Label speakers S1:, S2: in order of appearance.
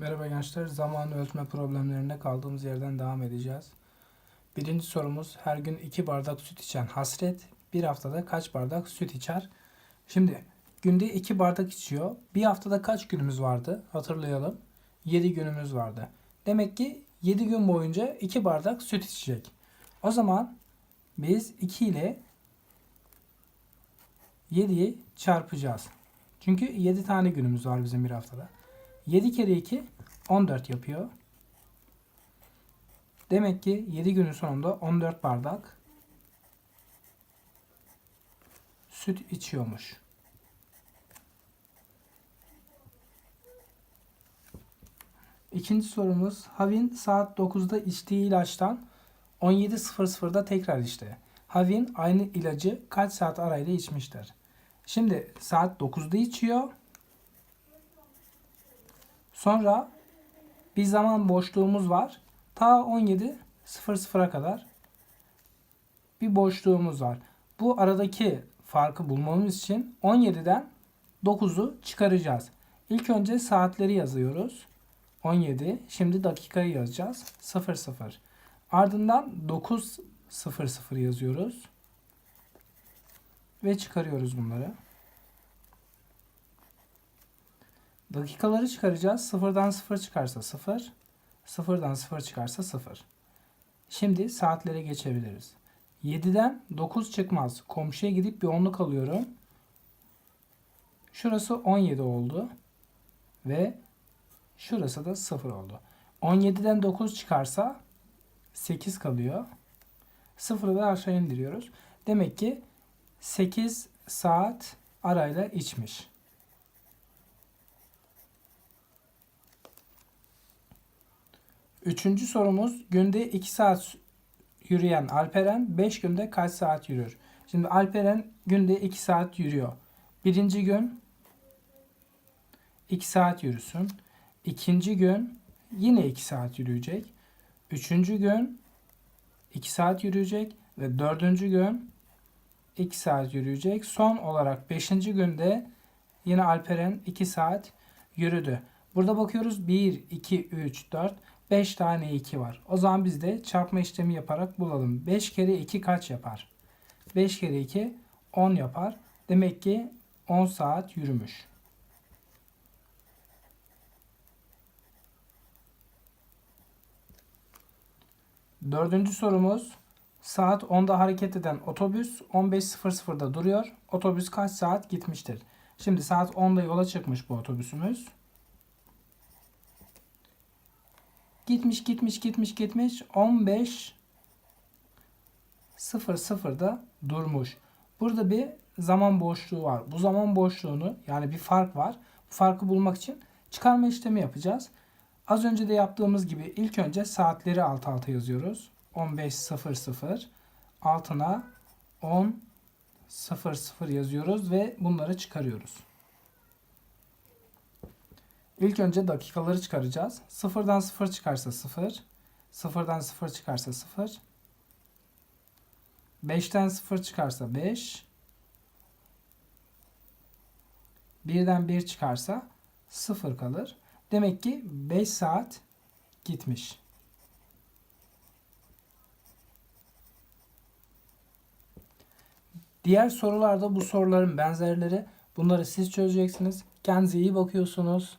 S1: Merhaba gençler. Zaman ölçme problemlerine kaldığımız yerden devam edeceğiz. Birinci sorumuz her gün 2 bardak süt içen Hasret bir haftada kaç bardak süt içer? Şimdi günde 2 bardak içiyor. Bir haftada kaç günümüz vardı? Hatırlayalım. 7 günümüz vardı. Demek ki 7 gün boyunca 2 bardak süt içecek. O zaman biz 2 ile 7'yi çarpacağız. Çünkü 7 tane günümüz var bizim bir haftada. 7 kere 2 14 yapıyor. Demek ki 7 günün sonunda 14 bardak süt içiyormuş. İkinci sorumuz Havin saat 9'da içtiği ilaçtan 17.00'da tekrar içti. Havin aynı ilacı kaç saat arayla içmiştir? Şimdi saat 9'da içiyor. Sonra bir zaman boşluğumuz var. Ta 17.00'a kadar bir boşluğumuz var. Bu aradaki farkı bulmamız için 17'den 9'u çıkaracağız. İlk önce saatleri yazıyoruz. 17. Şimdi dakikayı yazacağız. 00. Ardından 9.00 yazıyoruz. Ve çıkarıyoruz bunları. Dakikaları çıkaracağız. Sıfırdan sıfır çıkarsa sıfır. Sıfırdan sıfır çıkarsa sıfır. Şimdi saatlere geçebiliriz. 7'den 9 çıkmaz. Komşuya gidip bir onluk alıyorum. Şurası 17 oldu. Ve şurası da 0 oldu. 17'den 9 çıkarsa 8 kalıyor. 0'ı da aşağı indiriyoruz. Demek ki 8 saat arayla içmiş. Üçüncü sorumuz günde 2 saat yürüyen Alperen 5 günde kaç saat yürür? Şimdi Alperen günde 2 saat yürüyor. Birinci gün 2 saat yürüsün. İkinci gün yine 2 saat yürüyecek. Üçüncü gün 2 saat yürüyecek ve dördüncü gün 2 saat yürüyecek. Son olarak 5. günde yine Alperen 2 saat yürüdü. Burada bakıyoruz 1, 2, 3, 4, 5 tane 2 var. O zaman biz de çarpma işlemi yaparak bulalım. 5 kere 2 kaç yapar? 5 kere 2 10 yapar. Demek ki 10 saat yürümüş. Dördüncü sorumuz saat 10'da hareket eden otobüs 15.00'da duruyor. Otobüs kaç saat gitmiştir? Şimdi saat 10'da yola çıkmış bu otobüsümüz. Gitmiş gitmiş gitmiş gitmiş 15 00'da durmuş. Burada bir zaman boşluğu var. Bu zaman boşluğunu yani bir fark var. Bu farkı bulmak için çıkarma işlemi yapacağız. Az önce de yaptığımız gibi ilk önce saatleri alt alta yazıyoruz. 15.00 altına 10.00 yazıyoruz ve bunları çıkarıyoruz. İlk önce dakikaları çıkaracağız. Sıfırdan sıfır çıkarsa sıfır. Sıfırdan sıfır çıkarsa sıfır. Beşten sıfır çıkarsa beş. Birden bir çıkarsa sıfır kalır. Demek ki 5 saat gitmiş. Diğer sorularda bu soruların benzerleri. Bunları siz çözeceksiniz. Kendinize iyi bakıyorsunuz.